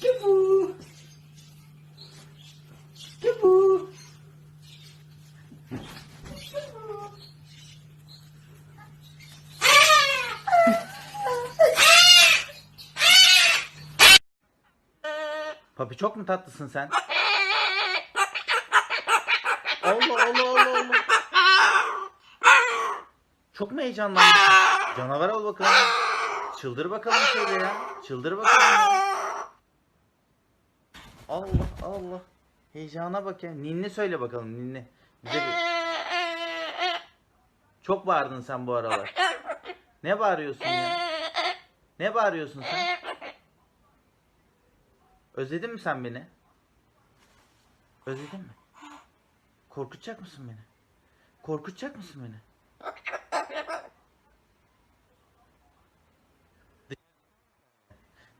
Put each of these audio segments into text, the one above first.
Tubu. Tubu. Papi çok mu tatlısın sen? Allah Allah Allah Allah. Çok mu heyecanlandın? Canavar ol bakalım. Çıldır bakalım şöyle ya. Çıldır bakalım ya. Allah Allah. Heyecana bak ya. Ninni söyle bakalım ninni. Bize bir... Çok bağırdın sen bu aralar. Ne bağırıyorsun ya? Ne bağırıyorsun sen? Özledin mi sen beni? Özledin mi? Korkutacak mısın beni? Korkutacak mısın beni? Dış-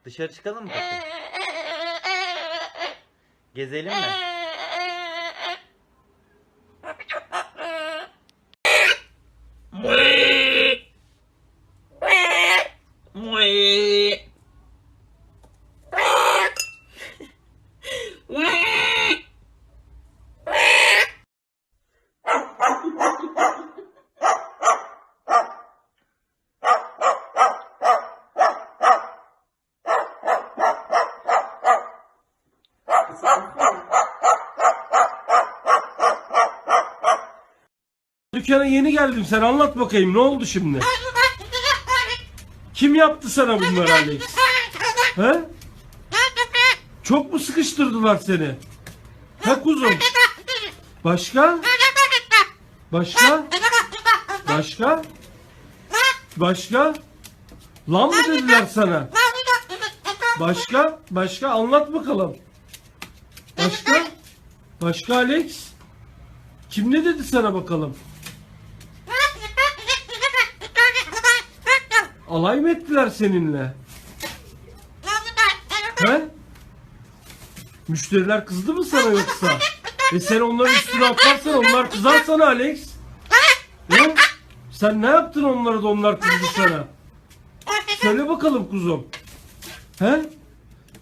Dışarı çıkalım mı Patı? Gezelim mi? Dükkana yeni geldim sen anlat bakayım ne oldu şimdi? Kim yaptı sana bunları Alex? He? Çok mu sıkıştırdılar seni? He kuzum? Başka? Başka? Başka? Başka? Lan mı dediler sana? Başka? Başka? Anlat bakalım. Başka? Başka Alex? Kim ne dedi sana bakalım? Alay mı ettiler seninle? He? Müşteriler kızdı mı sana yoksa? E sen onların üstüne atlarsan onlar kızar sana Alex. He? Sen ne yaptın onlara da onlar kızdı sana? Söyle bakalım kuzum. He?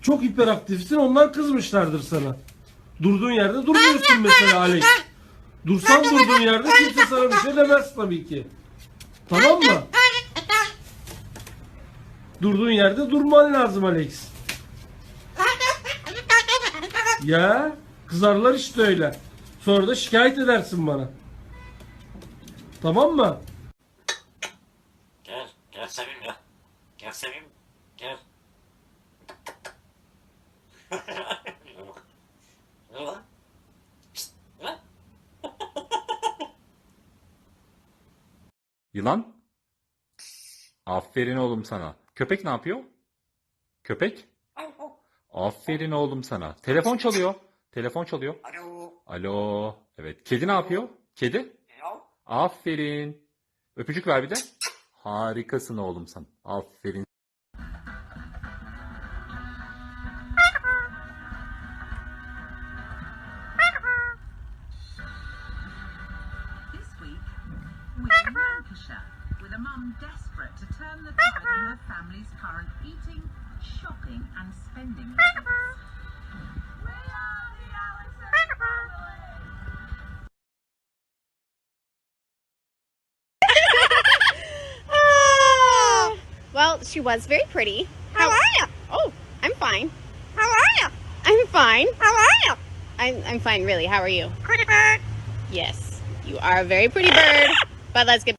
Çok hiperaktifsin onlar kızmışlardır sana. Durduğun yerde durmuyorsun mesela Alex. Dursan durduğun yerde kimse sana bir şey demez tabii ki. Tamam mı? Durduğun yerde durman lazım Alex. Ya kızarlar işte öyle. Sonra da şikayet edersin bana. Tamam mı? Gel, gel Sevim ya. Gel Sevim, gel. Yılan? Aferin oğlum sana. Köpek ne yapıyor? Köpek? Aferin oğlum sana. Telefon çalıyor. Telefon çalıyor. Alo. Alo. Evet. Kedi ne yapıyor? Kedi? Aferin. Öpücük ver bir de. Harikasın oğlum sen. Aferin. This week, Lancashire a mum desperate to turn the tide on her family's current eating, shopping, and spending habits. We are the Allison family. Well, she was very pretty. How, are you? Oh, I'm fine. How are you? I'm fine. How are you? I'm, I'm fine, really. How are you? Pretty bird. Yes, you are a very pretty bird. But let's get.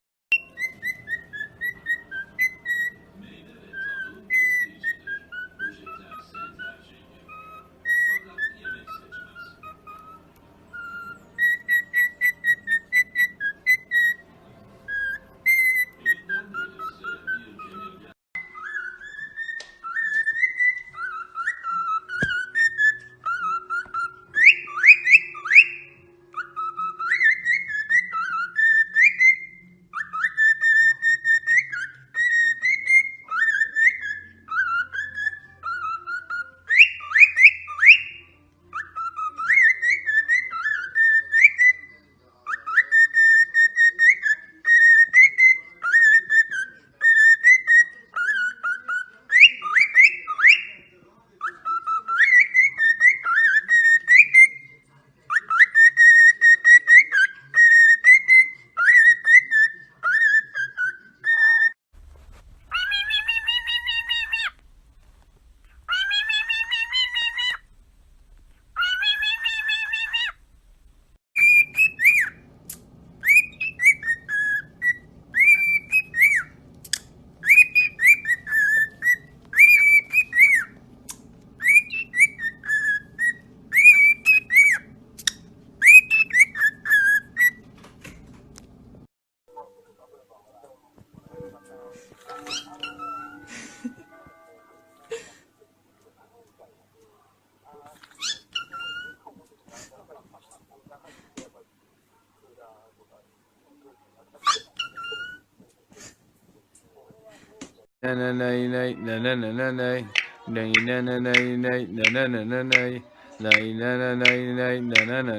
Ne ne ne ne ne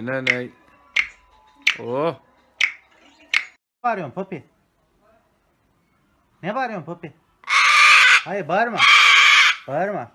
ne ne. Oh. Ne bağırıyorsun Poppy? Ne bağırıyorsun Poppy? Hayır bağırma. Bağırma.